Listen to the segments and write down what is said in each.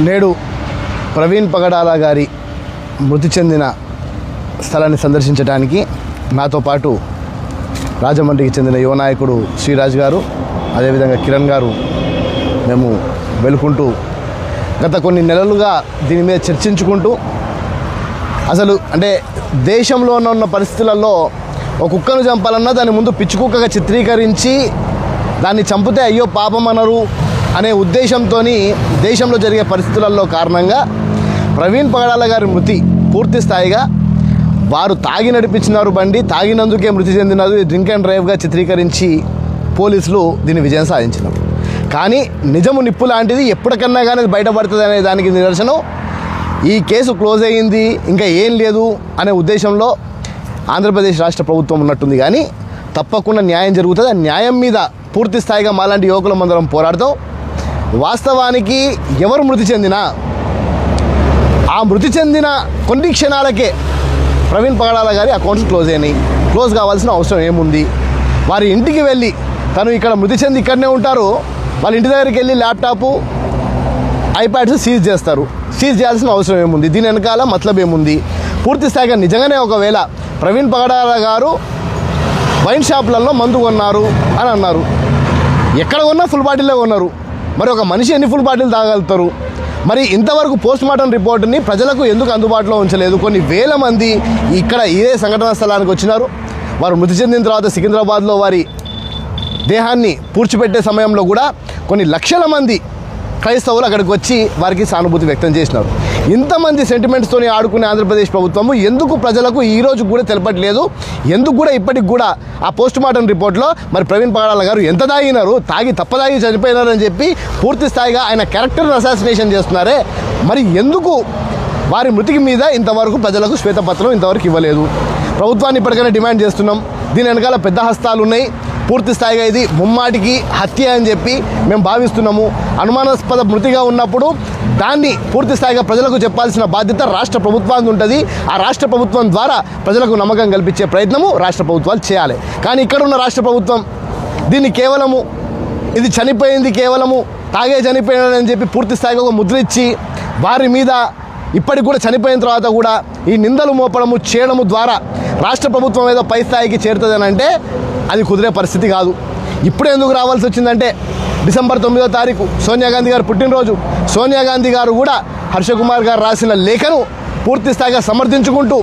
నేడు ప్రవీణ్ పగడాల గారి మృతి చెందిన స్థలాన్ని సందర్శించడానికి నాతో పాటు రాజమండ్రికి చెందిన యువ నాయకుడు శ్రీరాజ్ గారు అదేవిధంగా కిరణ్ గారు మేము వెలుకుంటూ గత కొన్ని నెలలుగా దీని మీద చర్చించుకుంటూ అసలు అంటే దేశంలో ఉన్న పరిస్థితులలో ఒక కుక్కను చంపాలన్నా దాని ముందు పిచ్చి కుక్కగా చిత్రీకరించి దాన్ని చంపితే అయ్యో పాపం అనరు అనే ఉద్దేశంతో దేశంలో జరిగే పరిస్థితులలో కారణంగా ప్రవీణ్ పగడాల గారి మృతి పూర్తి స్థాయిగా వారు తాగి నడిపించినారు బండి. తాగినందుకే మృతి చెందినది డ్రింక్ అండ్ డ్రైవ్గా చిత్రీకరించి పోలీసులు దీన్ని విజయం సాధించినారు. కానీ నిజము నిప్పు లాంటిది ఎప్పటికన్నా కానీ బయటపడుతుంది అనే దానికి నిదర్శనం. ఈ కేసు క్లోజ్ అయ్యింది. ఇంకా ఏం లేదు అనే ఉద్దేశంలో ఆంధ్రప్రదేశ్ రాష్ట్ర ప్రభుత్వం ఉన్నట్టుంది కానీ తప్పకుండా న్యాయం జరుగుతుంది. ఆ న్యాయం మీద పూర్తి స్థాయిగా మాలాంటి యువకుల అందరం పోరాడతాం. వాస్తవానికి ఎవరు మృతి చెందినా ఆ మృతి చెందిన కొన్ని క్షణాలకే ప్రవీణ్ పగడాల గారి అకౌంట్స్ క్లోజ్ అయినాయి. క్లోజ్ కావాల్సిన అవసరం ఏముంది? వారి ఇంటికి వెళ్ళి తను ఇక్కడ మృతి చెంది ఇక్కడనే ఉంటారు. వాళ్ళ ఇంటి దగ్గరికి వెళ్ళి ల్యాప్టాపు ఐప్యాడ్స్ సీజ్ చేస్తారు. సీజ్ చేయాల్సిన అవసరం ఏముంది? దీని వెనకాల మతలబ్ ఏముంది? పూర్తి స్థాయిగా నిజంగానే ఒకవేళ ప్రవీణ్ పగడాల గారు వైన్ షాపులలో మందు కొన్నారు అని అన్నారు. ఎక్కడ కొన్నా ఫుల్ బాటిల్లో కొన్నారు. మరి ఒక మనిషి ఎన్ని ఫుల్ బాటిల్ తాగలుగుతారు? మరి ఇంతవరకు పోస్ట్ మార్టం రిపోర్ట్ని ప్రజలకు ఎందుకు అందుబాటులో ఉంచలేదు? కొన్ని వేల మంది ఇక్కడ ఇదే సంఘటనా స్థలానికి వచ్చినారు. వారు మృతి చెందిన తర్వాత సికింద్రాబాద్లో వారి దేహాన్ని పూడ్చిపెట్టే సమయంలో కూడా కొన్ని లక్షల మంది క్రైస్తవులు అక్కడికి వచ్చి వారికి సానుభూతి వ్యక్తం చేసినారు. ఇంతమంది సెంటిమెంట్స్తోని ఆడుకునే ఆంధ్రప్రదేశ్ ప్రభుత్వము ఎందుకు ప్రజలకు ఈ రోజు కూడా తెలపట్లేదు? ఎందుకు కూడా ఇప్పటికి కూడా ఆ పోస్ట్ మార్టం రిపోర్ట్లో మరి ప్రవీణ్ పగడాల గారు ఎంత తాగినారు? తాగి తప్పదాగి చనిపోయినారని చెప్పి పూర్తి స్థాయిగా ఆయన క్యారెక్టర్ అసాసినేషన్ చేస్తున్నారే. మరి ఎందుకు వారి మృతికి మీద ఇంతవరకు ప్రజలకు శ్వేతపత్రం ఇంతవరకు ఇవ్వలేదు? ప్రభుత్వాన్ని ఇప్పటికైనా డిమాండ్ చేస్తున్నాం. దీని వెనకాల పెద్ద హస్తాలు ఉన్నాయి పూర్తి స్థాయిగా ఇది ముమ్మాటికి హత్య అని చెప్పి మేము భావిస్తున్నాము. అనుమానాస్పద మృతిగా ఉన్నప్పుడు దాన్ని పూర్తి స్థాయిగా ప్రజలకు చెప్పాల్సిన బాధ్యత రాష్ట్ర ప్రభుత్వానికి ఉంటుంది. ఆ రాష్ట్ర ప్రభుత్వం ద్వారా ప్రజలకు నమ్మకం కల్పించే ప్రయత్నము రాష్ట్ర ప్రభుత్వాలు చేయాలి. కానీ ఇక్కడ ఉన్న రాష్ట్ర ప్రభుత్వం దీన్ని కేవలము ఇది చనిపోయింది కేవలము తాగే చనిపోయాడని చెప్పి పూర్తి స్థాయిగా ఒక ముద్ర ఇచ్చి వారి మీద ఇప్పటికి కూడా చనిపోయిన తర్వాత కూడా ఈ నిందలు మోపడము చేయడము ద్వారా రాష్ట్ర ప్రభుత్వం ఏదో పై స్థాయికి చేరుతుందని అంటే అది కుదిరే పరిస్థితి కాదు. ఇప్పుడు ఎందుకు రావాల్సి వచ్చిందంటే డిసెంబర్ తొమ్మిదో తారీఖు సోనియా గాంధీ గారు పుట్టినరోజు. సోనియా గాంధీ గారు కూడా హర్షకుమార్ గారు రాసిన లేఖను పూర్తిస్థాయిగా సమర్థించుకుంటూ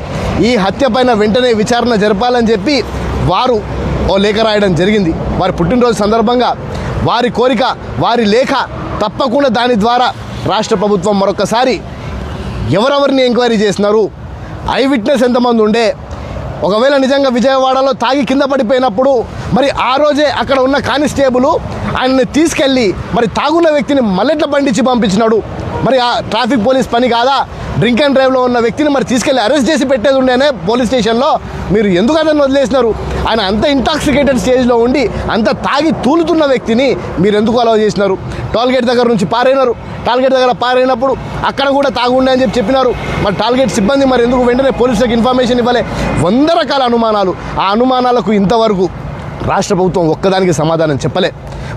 ఈ హత్య పైన వెంటనే విచారణ జరపాలని చెప్పి వారు ఓ లేఖ రాయడం జరిగింది. వారి పుట్టినరోజు సందర్భంగా వారి కోరిక వారి లేఖ తప్పకుండా దాని ద్వారా రాష్ట్ర ప్రభుత్వం మరొకసారి ఎవరెవరిని ఎంక్వైరీ చేసినారు ఐ విట్నెస్ ఎంతమంది ఉండే ఒకవేళ నిజంగా విజయవాడలో తాగి కింద పడిపోయినప్పుడు మరి ఆ రోజే అక్కడ ఉన్న కానిస్టేబుల్ ఆయన్ని తీసుకెళ్ళి మరి తాగున్న వ్యక్తిని మల్లెట్ల బండించి పంపించినాడు. మరి ఆ ట్రాఫిక్ పోలీస్ పని కాదా? డ్రింక్ అండ్ డ్రైవ్లో ఉన్న వ్యక్తిని మరి తీసుకెళ్ళి అరెస్ట్ చేసి పెట్టేది ఉండేనే పోలీస్ స్టేషన్లో మీరు ఎందుకు అతను వదిలేసినారు? ఆయన అంత ఇంటాక్సికేటెడ్ స్టేజ్లో ఉండి అంత తాగి తూలుతున్న వ్యక్తిని మీరు ఎందుకు అలవ్ చేసినారు? టోల్గేట్ దగ్గర నుంచి పారైనారు. టాల్గేట్ దగ్గర పారైనప్పుడు అక్కడ కూడా తాగుండే అని చెప్పి చెప్పినారు. మరి టాల్గేట్ సిబ్బంది మరి ఎందుకు వెంటనే పోలీసులకు ఇన్ఫర్మేషన్ ఇవ్వలే? వంద రకాల అనుమానాలు. ఆ అనుమానాలకు ఇంతవరకు రాష్ట్ర ప్రభుత్వం ఒక్కదానికి సమాధానం చెప్పలే.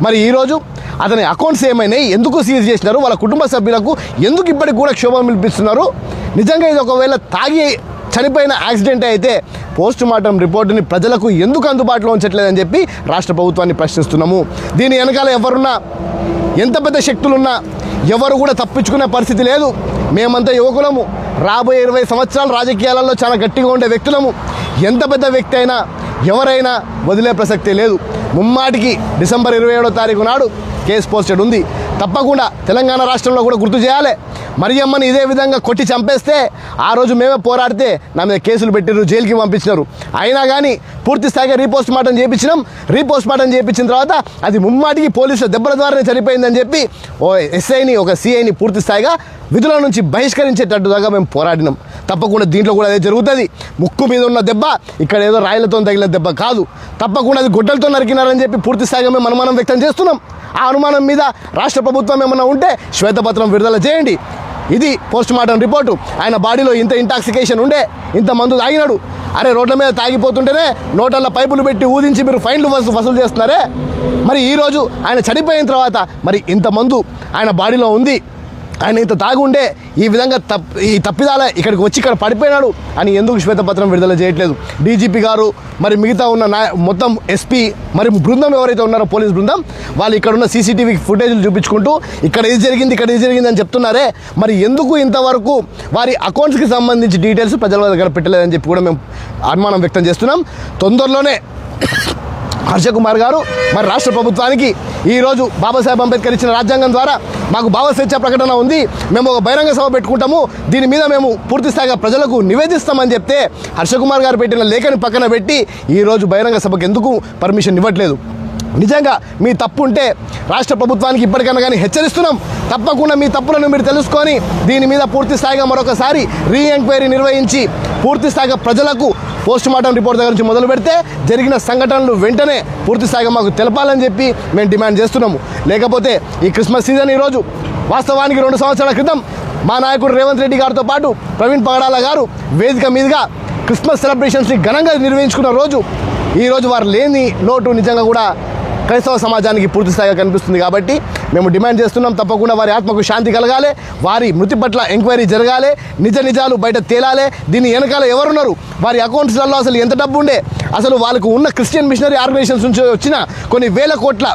మరి ఈరోజు అతని అకౌంట్స్ ఏమైనాయి? ఎందుకు సీజ్ చేసినారు? వాళ్ళ కుటుంబ సభ్యులకు ఎందుకు ఇప్పటికి కూడా క్షోభం పిలిపిస్తున్నారు నిజంగా ఇది ఒకవేళ తాగి చనిపోయిన యాక్సిడెంట్ అయితే పోస్ట్ మార్టం రిపోర్టుని ప్రజలకు ఎందుకు అందుబాటులో ఉంచట్లేదని చెప్పి రాష్ట్ర ప్రభుత్వాన్ని ప్రశ్నిస్తున్నాము. దీని వెనకాల ఎవరున్నా ఎంత పెద్ద శక్తులున్నా ఎవరు కూడా తప్పించుకునే పరిస్థితి లేదు. మేమంతా యువకులము. రాబోయే ఇరవై సంవత్సరాలు రాజకీయాలలో చాలా గట్టిగా ఉండే వ్యక్తులము. ఎంత పెద్ద వ్యక్తి అయినా ఎవరైనా వదిలే ప్రసక్తే లేదు. ముమ్మాటికి డిసెంబర్ ఇరవై ఏడో తారీఖు నాడు కేసు పోస్టెడ్ ఉంది. తప్పకుండా తెలంగాణ రాష్ట్రంలో కూడా గుర్తు చేయాలి. మరియమ్మని ఇదే విధంగా కొట్టి చంపేస్తే ఆ రోజు మేమే పోరాడితే నా మీద కేసులు పెట్టారు జైలుకి పంపించినారు. అయినా కానీ పూర్తి స్థాయిగా రీపోస్ట్ మార్టం చేయించినాం రీపోస్ట్ మార్టం చేయించిన తర్వాత అది ముమ్మాటికి పోలీసుల దెబ్బల ద్వారానే చనిపోయిందని చెప్పి ఓ ఎస్ఐని ఒక సిఐని పూర్తి స్థాయిగా విధుల నుంచి బహిష్కరించేటట్టుగా మేము పోరాడినాం. తప్పకుండా దీంట్లో కూడా అదే జరుగుతుంది. ముక్కు మీద ఉన్న దెబ్బ ఇక్కడ ఏదో రాయిలతో తగిలిన దెబ్బ కాదు. తప్పకుండా అది గుడ్డలతో నరికినారని చెప్పి పూర్తి స్థాయిగా మేము అనుమానం వ్యక్తం చేస్తున్నాం. ఆ అనుమానం మీద రాష్ట్ర ప్రభుత్వం ఏమైనా ఉంటే శ్వేతపత్రం విడుదల చేయండి. ఇది పోస్ట్ మార్టం రిపోర్టు. ఆయన బాడీలో ఇంత ఇంటాక్సికేషన్ ఉండే ఇంత మందు తాగినాడు. అరే రోడ్ల మీద తాగిపోతుంటేనే నోటల్లో పైపులు పెట్టి ఊదించి మీరు ఫైన్లు వసూ వసూలు చేస్తున్నారే? మరి ఈరోజు ఆయన చనిపోయిన తర్వాత మరి ఇంత మందు ఆయన బాడీలో ఉంది. ఆయన ఇంత తాగుండే ఈ విధంగా తప్ ఈ తప్పిదాల ఇక్కడికి వచ్చి ఇక్కడ పడిపోయినాడు అని ఎందుకు శ్వేతపత్రం విడుదల చేయట్లేదు? డీజీపీ గారు మరి మిగతా ఉన్న నా మొత్తం ఎస్పీ మరి బృందం ఎవరైతే ఉన్నారో పోలీస్ బృందం వాళ్ళు ఇక్కడ ఉన్న సీసీటీవీ ఫుటేజ్లు చూపించుకుంటూ ఇక్కడ ఇది జరిగింది ఇక్కడ ఇది జరిగింది అని చెప్తున్నారే మరి ఎందుకు ఇంతవరకు వారి అకౌంట్స్కి సంబంధించి డీటెయిల్స్ ప్రజల దగ్గర పెట్టలేదని చెప్పి కూడా మేము అనుమానం వ్యక్తం చేస్తున్నాం. తొందరలోనే హర్ష కుమార్ గారు మరి రాష్ట్ర ప్రభుత్వానికి ఈరోజు బాబాసాహెబ్ అంబేద్కర్ ఇచ్చిన రాజ్యాంగం ద్వారా మాకు భావ స్వేచ్ఛ ప్రకటన ఉంది. మేము ఒక బహిరంగ సభ పెట్టుకుంటాము. దీని మీద మేము పూర్తిస్థాయిగా ప్రజలకు నివేదిస్తామని చెప్తే హర్షకుమార్ గారు పెట్టిన లేఖని పక్కన పెట్టి ఈరోజు బహిరంగ సభకు ఎందుకు పర్మిషన్ ఇవ్వట్లేదు? నిజంగా మీ తప్పు ఉంటే రాష్ట్ర ప్రభుత్వానికి ఇప్పటికైనా కానీ హెచ్చరిస్తున్నాం. తప్పకుండా మీ తప్పులను మీరు తెలుసుకొని దీని మీద పూర్తి స్థాయిగా మరొకసారి రీ ఎంక్వైరీ నిర్వహించి పూర్తి స్థాయిగా ప్రజలకు పోస్ట్ మార్టం రిపోర్ట్ దగ్గర నుంచి మొదలు పెడితే జరిగిన సంఘటనలు వెంటనే పూర్తి స్థాయిగా మాకు తెలపాలని చెప్పి మేము డిమాండ్ చేస్తున్నాము. లేకపోతే ఈ క్రిస్మస్ సీజన్ ఈరోజు వాస్తవానికి రెండు సంవత్సరాల క్రితం మా నాయకుడు రేవంత్ రెడ్డి గారితో పాటు ప్రవీణ్ పగడాల గారు వేదిక మీదుగా క్రిస్మస్ సెలబ్రేషన్స్ని ఘనంగా నిర్వహించుకున్న రోజు ఈరోజు వారు లేని లోటు నిజంగా కూడా క్రైస్తవ సమాజానికి పూర్తిస్థాయిగా కనిపిస్తుంది కాబట్టి మేము డిమాండ్ చేస్తున్నాం తప్పకుండా వారి ఆత్మకు శాంతి కలగాలి వారి మృతి పట్ల ఎంక్వైరీ జరగాలి నిజ నిజాలు బయట తేలాలి. దీని వెనకాల ఎవరున్నారు? వారి అకౌంట్స్లలో అసలు ఎంత డబ్బు ఉండే? అసలు వాళ్ళకు ఉన్న క్రిస్టియన్ మిషనరీ ఆర్గనైజేషన్స్ నుంచి వచ్చిన కొన్ని వేల కోట్ల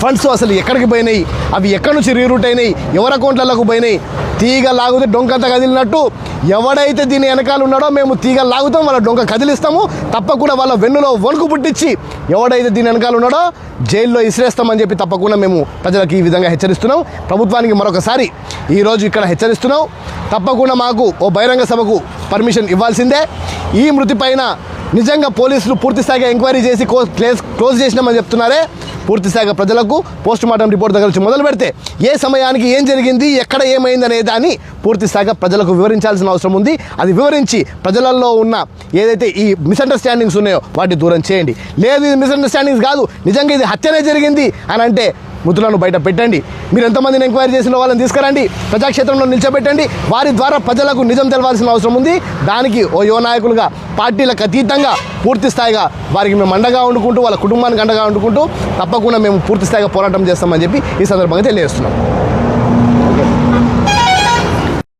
ఫండ్స్ అసలు ఎక్కడికి పోయినాయి? అవి ఎక్కడి నుంచి రీరూట్ అయినాయి? ఎవరి అకౌంట్లకు పోయినాయి? తీగ లాగితే డొంకంత కదిలినట్టు ఎవడైతే దీని వెనకాల ఉన్నాడో మేము తీగ లాగుతాం వాళ్ళ డొంక కదిలిస్తాము. తప్పకుండా వాళ్ళ వెన్నులో వణుకు పుట్టించి ఎవడైతే దీని వెనకాల ఉన్నాడో జైల్లో ఇసిరేస్తామని చెప్పి తప్పకుండా మేము ప్రజలకు ఈ విధంగా హెచ్చరిస్తున్నాం. ప్రభుత్వానికి మరొకసారి ఈరోజు ఇక్కడ హెచ్చరిస్తున్నాం. తప్పకుండా మాకు ఓ బహిరంగ సభకు పర్మిషన్ ఇవ్వాల్సిందే. ఈ మృతి పైన నిజంగా పోలీసులు పూర్తిస్థాయిగా ఎంక్వైరీ చేసి కో- క్లోజ్ చేసినామని చెప్తున్నారే. పూర్తి స్థాయిగా ప్రజలకు పోస్ట్ మార్టం రిపోర్ట్ దగ్గర నుంచి మొదలు పెడితే ఏ సమయానికి ఏం జరిగింది ఎక్కడ ఏమైంది అనే దాన్ని పూర్తి స్థాయిగా ప్రజలకు వివరించాల్సిన అవసరం ఉంది. అది వివరించి ప్రజలలో ఉన్న ఏదైతే ఈ మిస్అండర్స్టాండింగ్స్ ఉన్నాయో వాటిని దూరం చేయండి. లేదు ఇది మిస్అండర్స్టాండింగ్స్ కాదు. నిజంగా ఇది హత్యనే జరిగింది అని అంటే ముద్దులను బయట పెట్టండి. మీరు ఎంతమందిని ఎంక్వైరీ చేసిన వాళ్ళని తీసుకురండి. ప్రజాక్షేత్రంలో నిల్చోబెట్టండి. వారి ద్వారా ప్రజలకు నిజం తెలవాల్సిన అవసరం ఉంది. దానికి ఓ యువ నాయకులుగా పార్టీలకు అతీతంగా పూర్తి స్థాయిగా వారికి మేము అండగా వండుకుంటూ వాళ్ళ కుటుంబానికి అండగా వండుకుంటూ తప్పకుండా మేము పూర్తి స్థాయిగా పోరాటం చేస్తామని చెప్పి ఈ సందర్భంగా తెలియజేస్తున్నాం.